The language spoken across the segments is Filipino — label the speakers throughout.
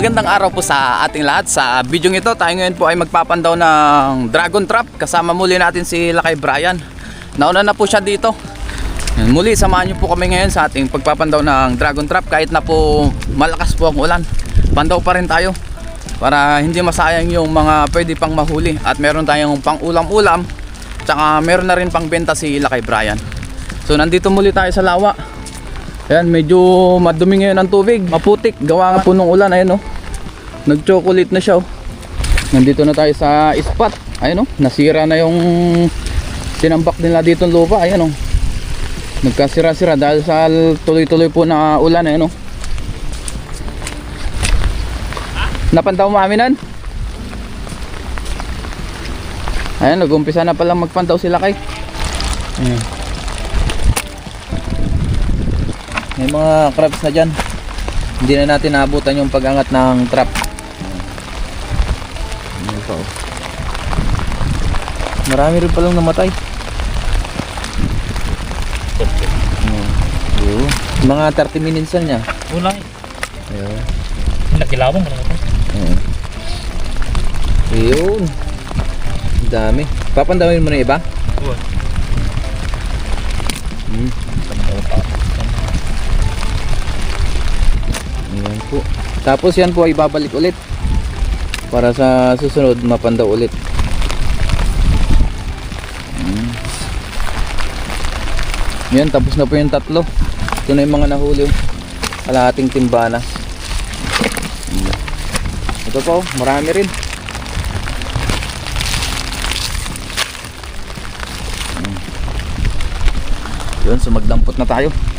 Speaker 1: Magandang araw po sa ating lahat. Sa video ito, tayo ngayon po ay magpapandaw ng Dragon Trap. Kasama muli natin si Lakay Brian. Nauna na po siya dito. Muli, samahan niyo po kami ngayon sa ating pagpapandaw ng Dragon Trap. Kahit na po malakas po ang ulan, pandaw pa rin tayo. Para hindi masayang yung mga pwede pang mahuli. At meron tayong pang ulam-ulam. Tsaka meron na rin pang benta si Lakay Brian. So nandito muli tayo sa lawa. Ayan, medyo madumi ngayon ang tubig. Maputik. Gawa nga po nung ulan. Ayan, oh. Nag-chocolate na siya, oh. Nandito na tayo sa spot. Ayan, oh. Nasira na yung tinambak nila dito ng lupa. Ayan, oh. Nagkasira-sira dahil sa tuloy-tuloy po na ulan. Ayan, oh. Napantaw mo aminan? Ayan, nag-umpisa na palang magpantaw sila kay. Ayan. May mga crabs na dyan. Hindi na natin naabutan yung pag-angat ng trap. Marami rin palang namatay. Ayan. Oo. Mga 30 minutes na niya.
Speaker 2: Ulang.
Speaker 1: Ayan.
Speaker 2: Nagkilawang mo na ito.
Speaker 1: Ayun. Ang Dami. Papandawin mo na iba?
Speaker 2: Oo.
Speaker 1: Hmm. Po. Tapos yan po ay babalik ulit. Para sa susunod mapandaw ulit. Hmm. Yan, tapos na po yung tatlo. Ito na yung mga nahuli. oh. Kalahating timbana. Hmm. Ito po, marami rin. Hmm. Yun, so na tayo.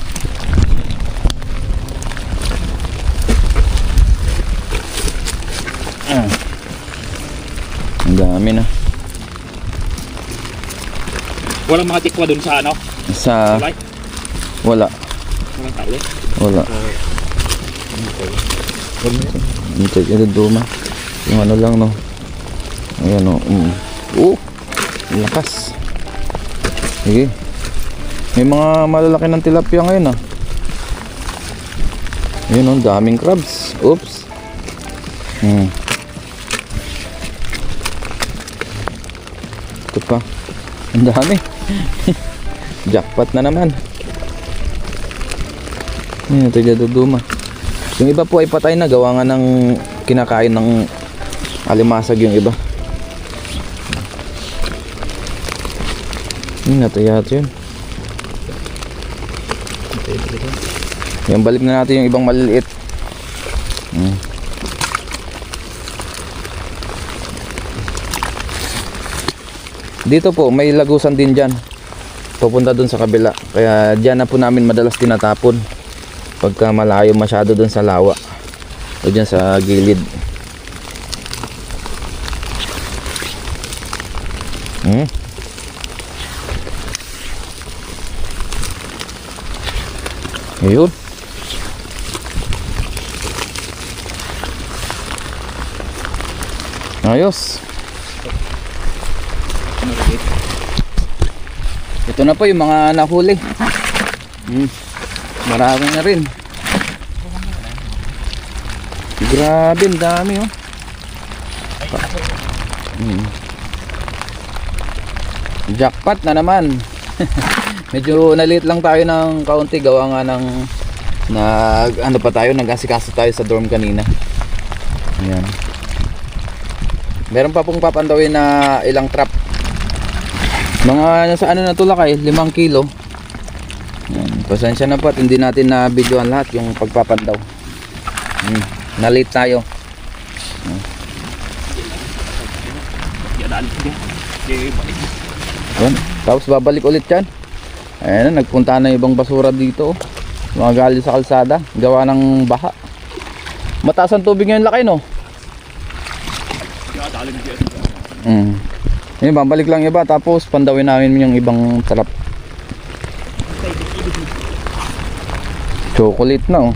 Speaker 1: Ah. Ang dami na.
Speaker 2: Walang mga tikwa dun sa ano?
Speaker 1: Sa
Speaker 2: Tulay?
Speaker 1: wala,
Speaker 2: Walang tali?
Speaker 1: wala. Hintay ka duma. Yung ano lang no. Ayan o. Mm. Oh, lakas. Sige. May mga malalaki ng tilapia ngayon ah. Ayun o, daming crabs. Oops. Hmm. Pa. Ang dami. Jackpot na naman. Ayan, dyan duduma. Yung iba po ay patay na. Gawa nga ng kinakain ng alimasag yung iba. Yun, nataya yun. Yan, balik na natin yung ibang maliliit. Dito po, may lagusan din dyan. Pupunta dun sa kabila. Kaya dyan na po namin madalas tinatapon. Pagka malayo masyado dun sa lawa. O dyan sa gilid. Hmm. Ayun. Ayos. Ito na po yung mga nahuli. Hmm. Marami na rin. Grabe, ang dami oh. Hmm. Jackpot na naman. Medyo nalit lang tayo ng kaunti gawa nga ng nag ano pa tayo nag-asikaso tayo sa dorm kanina. Ayan. Meron pa pong papandawin na ilang trap. Mga nasa ano na tulak ay 5 kilo. Ayan. Pasensya na po at hindi natin na videoan lahat yung pagpapandaw. Hmm. Nalit tayo.
Speaker 2: Yan, balik.
Speaker 1: Yan. Tapos babalik ulit yan. Ayan na, nagpunta na ibang basura dito. Mga gali sa kalsada. Gawa ng baha. Mataas ang tubig ngayon laki no?
Speaker 2: Yan.
Speaker 1: Mm. Yun, babalik lang iba. Tapos pandawin namin yung ibang trap. Chocolate na oh.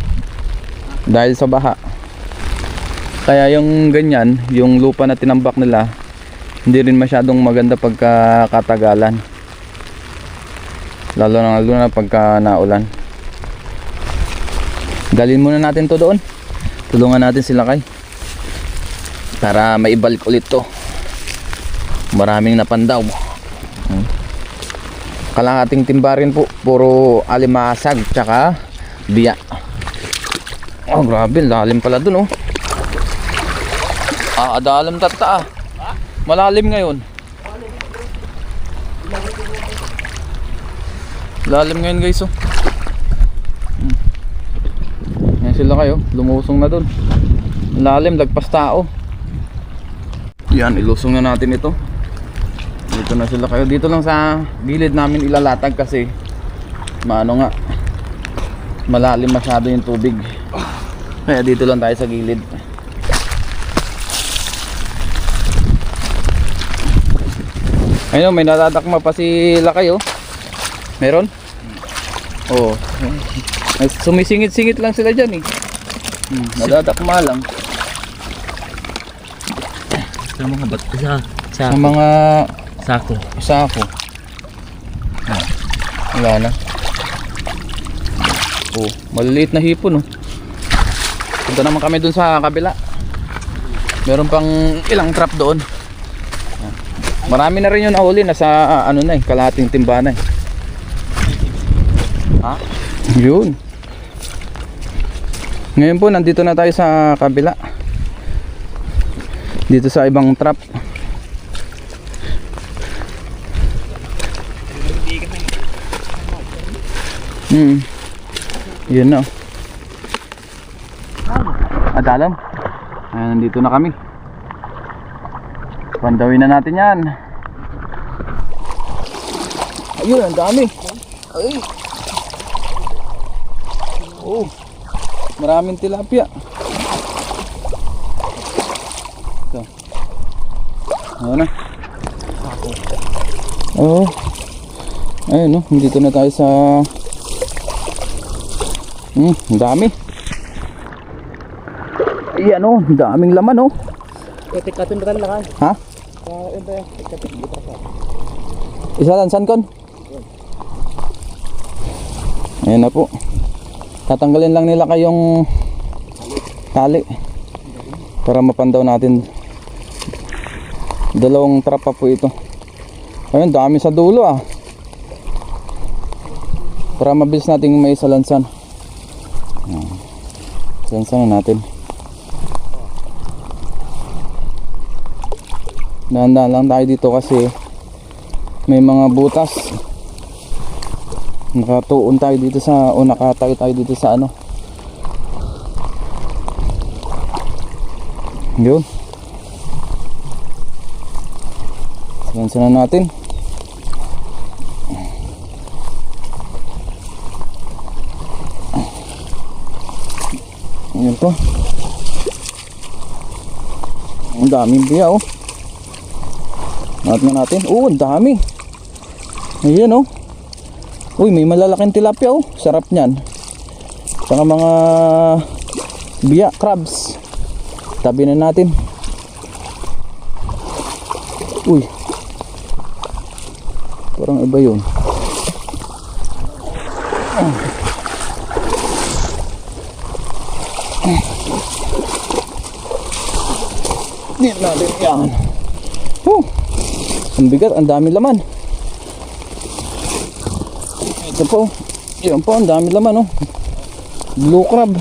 Speaker 1: Dahil sa baha. Kaya yung ganyan, yung lupa na tinambak nila, hindi rin masyadong maganda pagka katagalan. Lalo na lalo na pagka naulan. Dalhin muna natin to doon. Tulungan natin sila kay. para maibalik ulit to maraming napandaw. Hmm. kalahating timba rin po. Puro alimasag tsaka biya. Oh grabe. Lalim pala dun oh. Ah adalam tata ah. Malalim ngayon. Lalim ngayon guys oh. Hmm. Yan sila kayo. Lumusong na dun. Lalim. Lagpas tao. Yan ilusong na natin ito dito na sila kayo. Dito lang sa gilid namin ilalatag kasi maano nga malalim masyado yung tubig. Kaya dito lang tayo sa gilid. Ayun may natatakma pa si Lakay oh meron? oo. Ay, sumisingit-singit lang sila dyan eh. Hmm, natatakma lang.
Speaker 2: Sa mga bat sa sa
Speaker 1: sa mga
Speaker 2: sako.
Speaker 1: isa ako. Ah, wala na. Oh maliliit na hipon oh. Punta naman kami dun sa kabila. Meron pang ilang trap doon. Ah, marami na rin yung nahuli. Nasa ah, ano na eh kalahating timba na eh. Ha? Yun. Ngayon po nandito na tayo sa kabila. Dito sa ibang trap Hmm. Yun na. Adalam. Ayan, nandito na kami. Pandawin na natin yan. Ayun, ang dami. Ay. Oh. Maraming tilapia. Ito. Ano na? Oh. Ayun, no. Nandito na tayo sa Hmm, dami. Ayan oh, ang daming laman oh.
Speaker 2: Katin betal lang.
Speaker 1: Ha? Isa lang, san kon? Ayan na po. Tatanggalin lang nila kayong tali. Para mapandaw natin. Dalawang trap pa po ito. Ayun, dami sa dulo ah. Para mabilis nating may salansan. Salansan na natin. Dahan-dahan lang tayo dito kasi may mga butas. Nakatuon tayo dito sa o nakatayo tayo dito sa ano. Yun. Salansan na natin. Po. Ang daming biya oh. Natin natin. Oo, ang dami. Ayan oh. Uy, may malalaking tilapia oh. Sarap niyan. Saka mga biya, crabs. Tabi na natin. Uy. Parang iba yun. Dito natin yan. Oh, ang bigat, ang dami laman. Ito po. Yan po, ang dami laman oh. Blue crab.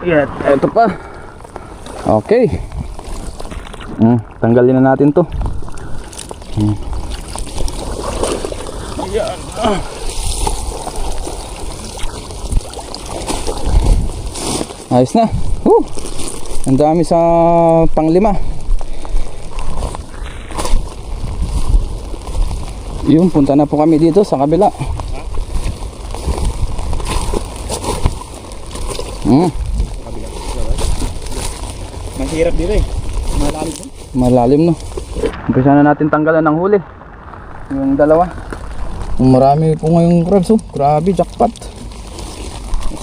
Speaker 1: Yan, ito pa. Okay. Hmm, tanggalin na natin to. Hmm. Yan. Ah. Ayos na. Woo! Ang dami sa panglima. Yun, punta na po kami dito sa kabila. Hmm,
Speaker 2: Mahirap dito eh. Malalim
Speaker 1: malalim no. Umpisa na natin tanggalan ng huli. Yung dalawa marami po ngayong crabs oh. Grabe jackpot.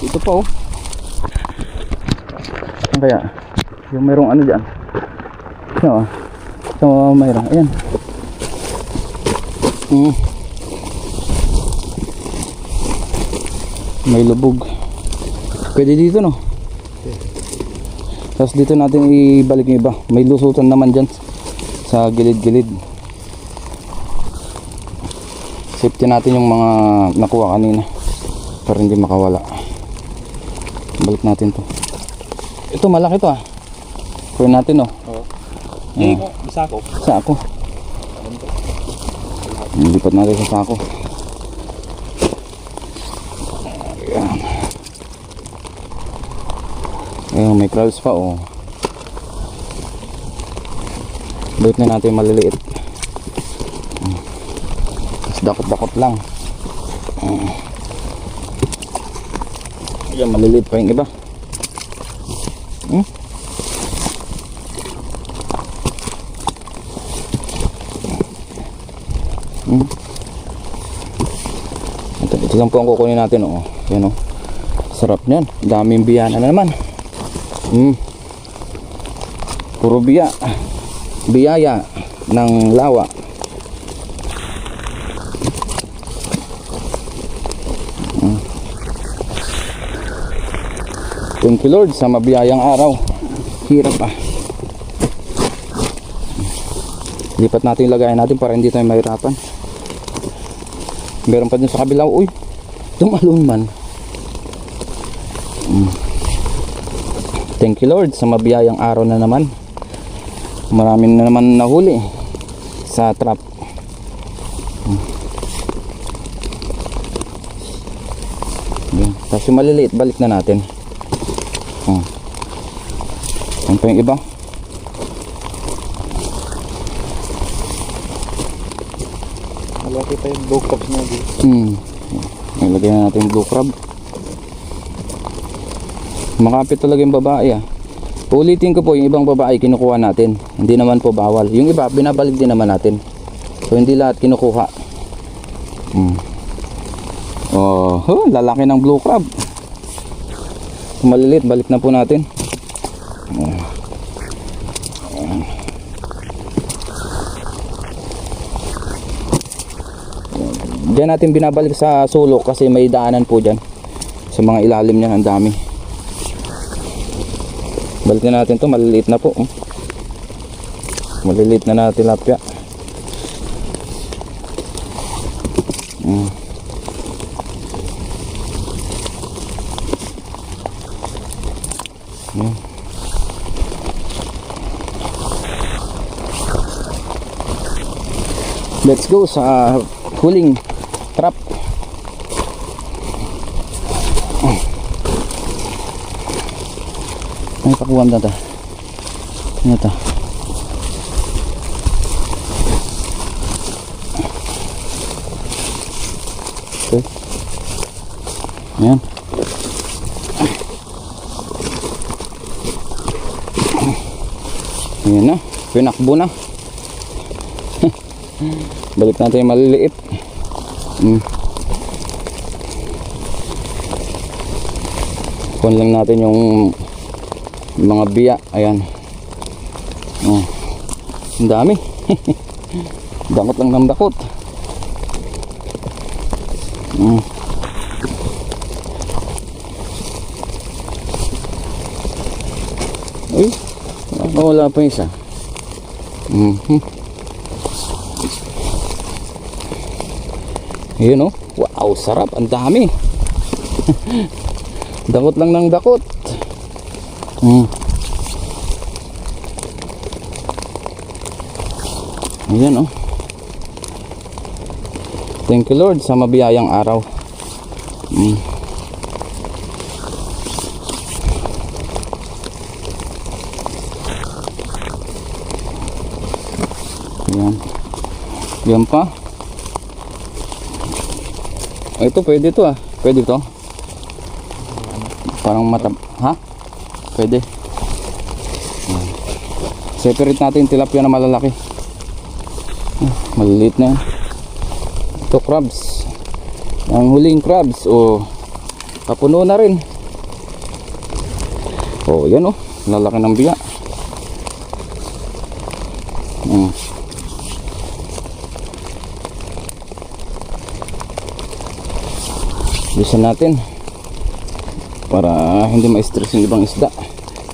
Speaker 1: Ito pa oh. Ano kaya yung mayroong ano dyan. Ano ah so mayroong ayan. Hmm. may lubog. Pwede dito no? Tapos dito natin ibalik yung iba. May lusutan naman dyan sa gilid-gilid. Safety natin yung mga nakuha kanina para hindi makawala. Balik natin to. Ito malaki to ah. Kunin natin oh.
Speaker 2: Oo. Hindi ko, isa ko.
Speaker 1: Sa ako. Lipat natin sa sako. Ayan. Ayan, may crowds pa oh. Balik na natin maliliit. Dakot-dakot lang. Mm. Ayan, maliliit pa yung iba. Hmm? Ito, ito lang po ang kukunin natin oh. Yan oh. Sarap niyan. Daming biyana na naman. Hmm. Puro biya. Biyaya ng lawa. Thank you Lord sa mabiyayang araw. Hirap ah. Lipat natin yung lagayan natin para hindi tayo mahirapan. Meron pa dun sa kabila. Uy, tumalon man. Mm. Thank you Lord sa mabiyayang araw na naman. Marami na naman nahuli sa trap. Mm. Tapos yung maliliit, balik na natin. Hmm. Yan pa yung iba.
Speaker 2: Malaki pa yung blue cups niya dito.
Speaker 1: Hmm. Ilagay na natin yung blue crab. Makapit talaga yung babae ah. Ulitin ko po yung ibang babae kinukuha natin. Hindi naman po bawal. Yung iba binabalik din naman natin. So hindi lahat kinukuha. Hmm. Oh, huh, lalaki ng blue crab. Kung Maliliit, balik na po natin. Diyan natin binabalik sa sulok kasi may daanan po dyan. Sa mga ilalim niya, ang dami. Balik na natin to maliliit na po. Maliliit na natin tilapia. Mm. Let's go sa huling trap. Ay, pakuwam na ta. Ano ta? Okay. Ayan. Ayan na. Pinakbo na. Balik natin yung maliliit. Mm. Kunin lang natin yung mga biya. Ayan. Oh. Ang dami. Dakot lang ng dakot. Mm. Uy, wala pa isa. Mhm. Yun oh. Wow, sarap. Ang dami. dakot lang ng dakot. Hmm. Ayan oh. Thank you Lord sa mabiyayang araw. Hmm. Ayan. Yan pa. Ah, Ito pwede to ah. Pwede to. Parang mata... Ha? Pwede. Separate natin tilapia na malalaki. Ah, Maliliit na yan. Ito crabs. Ang huling crabs. O, kapuno na rin. O, yan o. Lalaki ng biya. Bisa natin. para hindi ma-stress yung ibang isda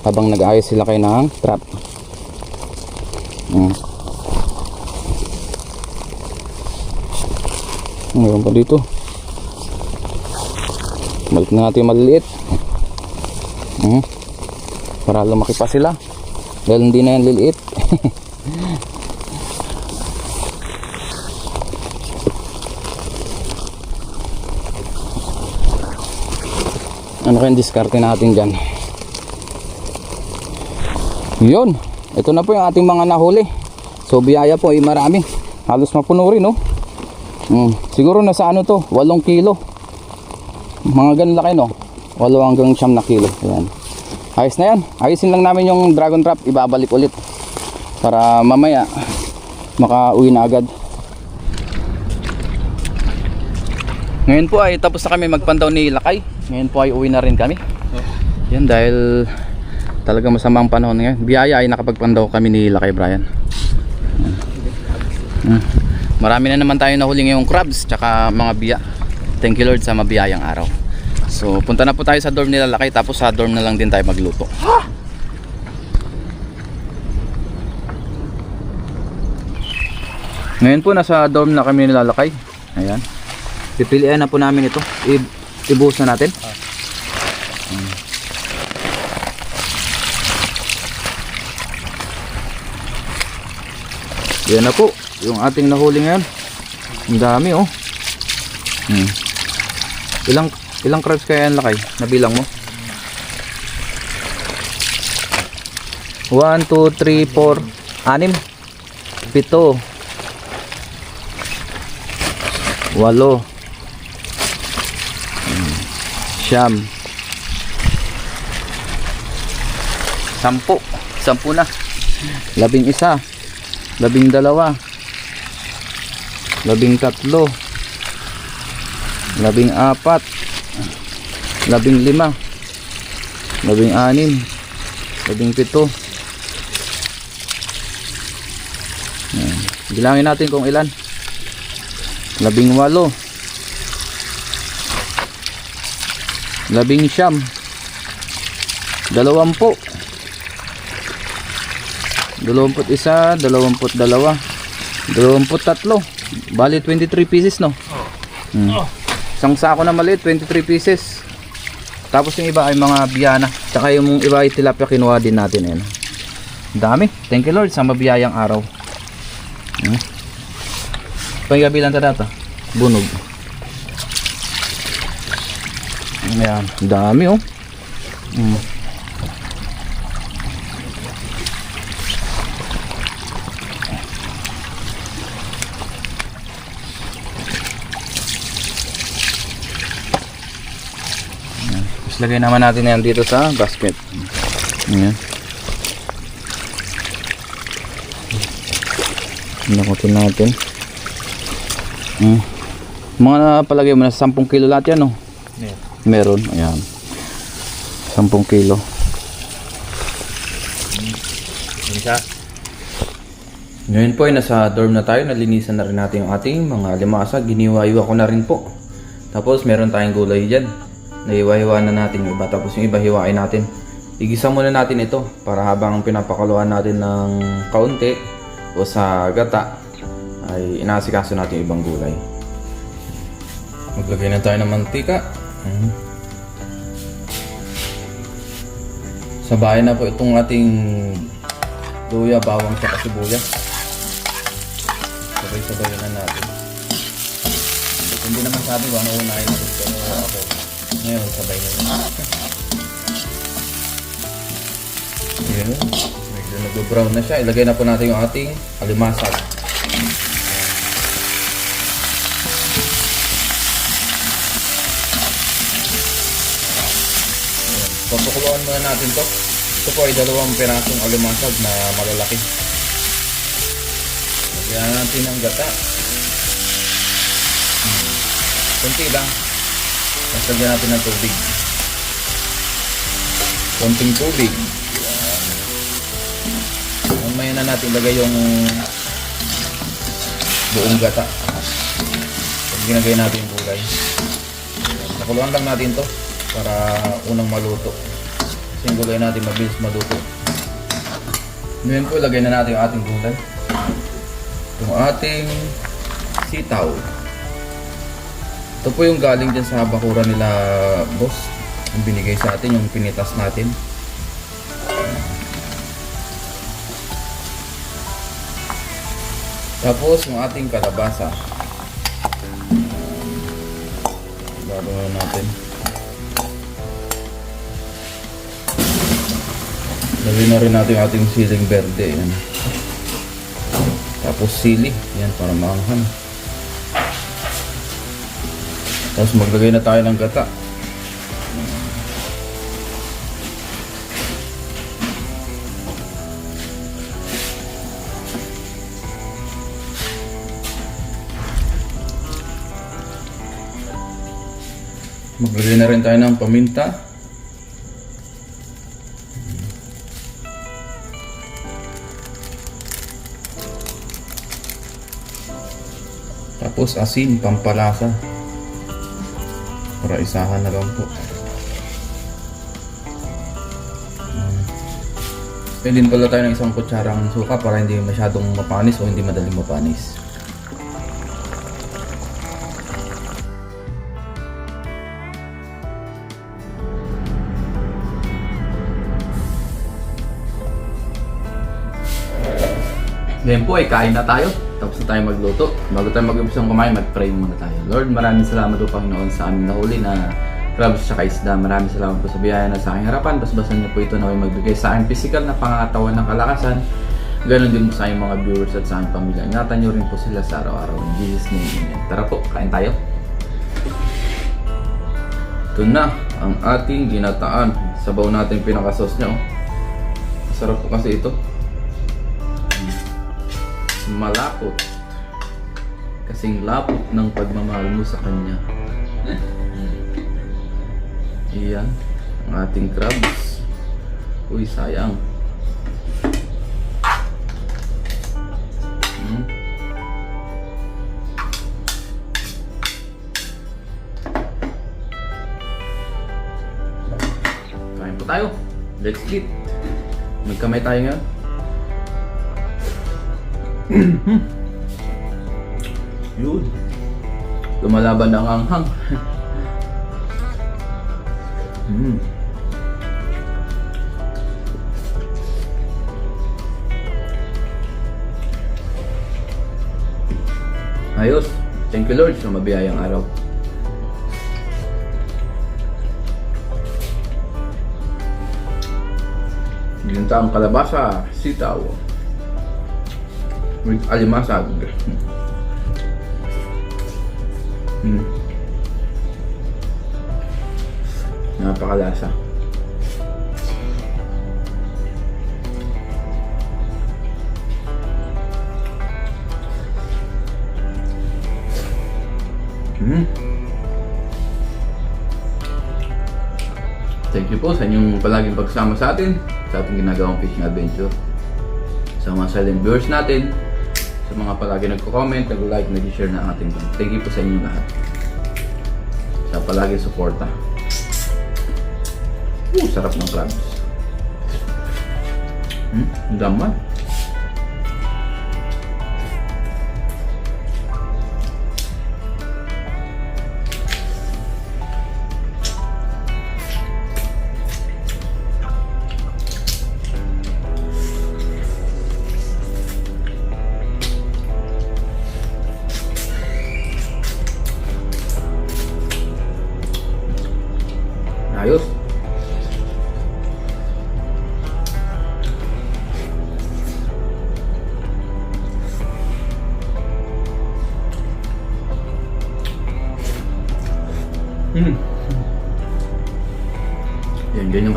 Speaker 1: habang nag-aayos sila kayo ng trap. Mm. Mayroon pa dito. Balik na natin yung maliliit. Mm. Para lumaki pa sila. Dahil hindi na yan liliit. ano kayang diskarte natin dyan? Yun. Ito na po yung ating mga nahuli. So biyaya po ay marami. Halos mapuno rin no. Mm, siguro nasa ano to, 8 kilo. Mga ganun laki no. 8 hanggang 9 na kilo. Ayan. Ayos na yan. Ayusin lang namin yung dragon trap. Ibabalik ulit. Para mamaya makauwi na agad. Ngayon po ay tapos na kami magpandaw ni Lakay. Ngayon po ay uwi na rin kami. Yan dahil talaga masama ang panahon ngayon. Biyaya ay nakapagpandaw kami ni Lakay Brian. Mm. Marami na naman tayo nahuli ngayong crabs tsaka mga biya. Thank you Lord sa mabiyayang araw. So punta na po tayo sa dorm nila Lakay tapos sa dorm na lang din tayo magluto. Ngayon po nasa dorm na kami nilalakay. Ayan. Pipilian na po namin ito. I- ibuhos na natin. Mm. Yan na po. Yung ating nahuli ngayon. Ang dami oh. Hmm. Ilang ilang crabs kaya yan lakay? Nabilang mo? 1, 2, 3, 4, 6, 7, 8, siyam, sampu, sampu na, labing isa, labing dalawa, labing tatlo, labing apat, labing lima, labing anim, labing pito. Bilangin natin kung ilan. Labing walo. Labing siyam. Dalawampu. Dalawamput isa, dalawamput dalawa. Dalawamput tatlo. Bali 23 pieces no? Hmm. Isang sako na maliit, 23 pieces. Tapos yung iba ay mga biyana. Tsaka yung iba ay tilapia kinuha din natin. Ayan. Dami. Thank you Lord sa mabiyayang araw. Hmm. Pagabi lang data. Bunog. Ayan. Dami oh. Hmm. Tapos lagay naman natin yan dito sa basket. Ayan. Nakutin natin. Hmm. Mga napalagay mo na 10 kilo lahat yan, no?
Speaker 2: Yeah.
Speaker 1: Meron, ayan. 10 kilo. Ngayon po ay nasa dorm na tayo. Nalinisan na rin natin yung ating mga limasa. Giniwa-iwa ko na rin po. Tapos meron tayong gulay dyan. Naiwa-iwa na natin yung iba. Tapos yung iba hiwain natin. Igisa muna natin ito para habang pinapakaluan natin ng kaunti o sa gata ay inaasikaso natin yung ibang gulay. Maglagay na tayo ng mantika. Bahay na po itong ating luya, bawang, at sibuyas. Sabay-sabay na natin. Hindi naman sabi ko ano unahin natin pero ako. Ngayon, sabay na yun. Ayan. Medyo nag-brown na siya. Ilagay na po natin yung ating alimasag. Papakuluan muna natin to. Ito po ay dalawang pirasong alimasag na malalaki. Lagyan natin ng gata. Hmm. Kunti lang. Tapos lagyan natin ng tubig. Konting tubig. Mamaya na natin lagay yung buong gata. Pag ginagay natin yung gulay. Nakuluan lang natin to. Para unang maluto. Kasi yung gulay natin mabilis maluto. Ngayon po, ilagay na natin yung ating gulay. Yung ating sitaw. Ito po yung galing dyan sa bakura nila, boss. Yung binigay sa atin, yung pinitas natin. Tapos yung ating kalabasa. Gagawin natin. Lagyan na rin natin ating siling verde. Yan. Tapos sili. Yan, para maanghang. Tapos maglagay na tayo ng gata. Maglagay na rin tayo ng paminta. Tapos asin, pampalasa. Para isahan na lang po. Mm. Pwede din pala tayo ng isang kutsarang suka para hindi masyadong mapanis o hindi madaling mapanis. Ngayon po ay kain na tayo. Tapos na tayo magluto. Bago tayo mag-umpisang kumain, mag-pray muna tayo. Lord, maraming salamat po Panginoon sa amin nahuli na crabs at isda. Maraming salamat po sa biyaya na sa aking harapan. Basbasan niyo po ito na may magbigay sa akin physical na pangatawan ng kalakasan. Ganon din po sa aking mga viewers at sa aking pamilya. Ingatan niyo rin po sila sa araw-araw. In Jesus name, Amen. Tara po, kain tayo. Ito na ang ating ginataan. Sabaw natin pinakasos niya. Oh. Masarap po kasi ito malapot. Kasing lapot ng pagmamahal mo sa kanya. Iyan, ang ating crabs. Uy, sayang. Hmm. Kain po tayo. Let's eat. Magkamay tayo ngayon. Yun. Lumalaban ang anghang. mm. Ayos. Thank you Lord sa mabiyayang araw. Ginta ang kalabasa, sitaw, with alimasag. Hmm. Napakalasa. Hmm. Thank you po sa inyong palaging pagsama sa atin sa ating ginagawang fishing adventure sa mga silent viewers natin, sa mga palagi nagko-comment, nag-like, nag-share na ating vlog. Thank you po sa inyo lahat. Sa palagi suporta. Uh, sarap ng crabs. Hmm, ang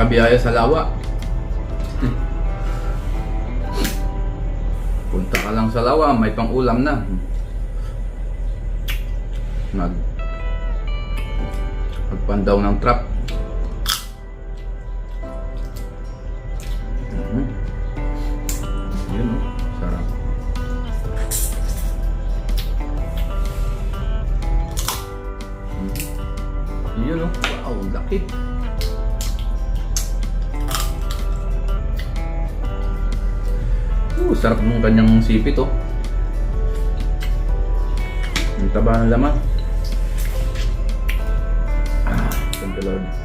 Speaker 1: kabiyaya sa lawa. Punta ka lang sa lawa, may pang ulam na. Nag Magpandaw ng trap. Kanyang sipit oh. Ang taba ng laman. Ah, thank you Lord.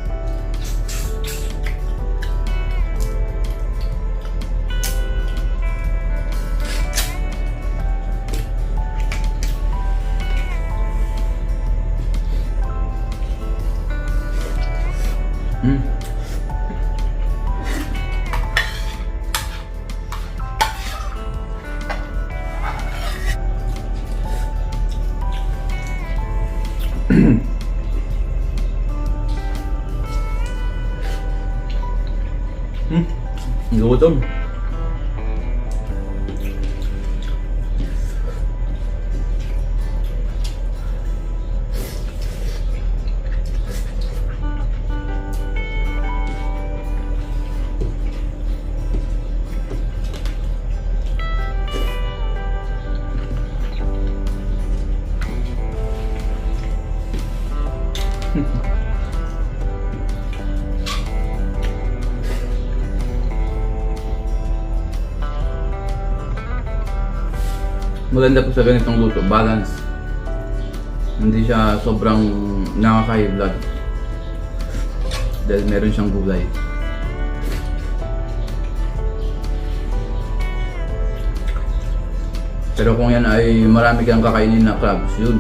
Speaker 1: 不动 Maganda po sa ganitong luto, balance. Hindi siya sobrang nakaka-high. Dahil meron siyang gulay. Pero kung yan ay marami kang kakainin na crabs, yun.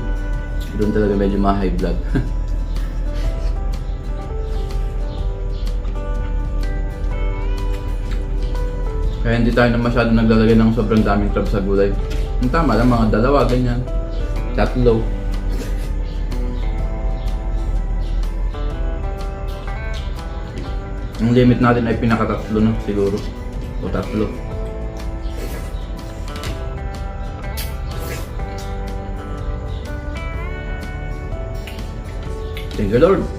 Speaker 1: Doon talaga medyo ma-high blood. Kaya hindi tayo na masyado naglalagay ng sobrang daming crabs sa gulay. Yung tama lang, mga dalawa, ganyan. Tatlo. Ang limit natin ay pinakatatlo na siguro. O tatlo. Thank you Lord.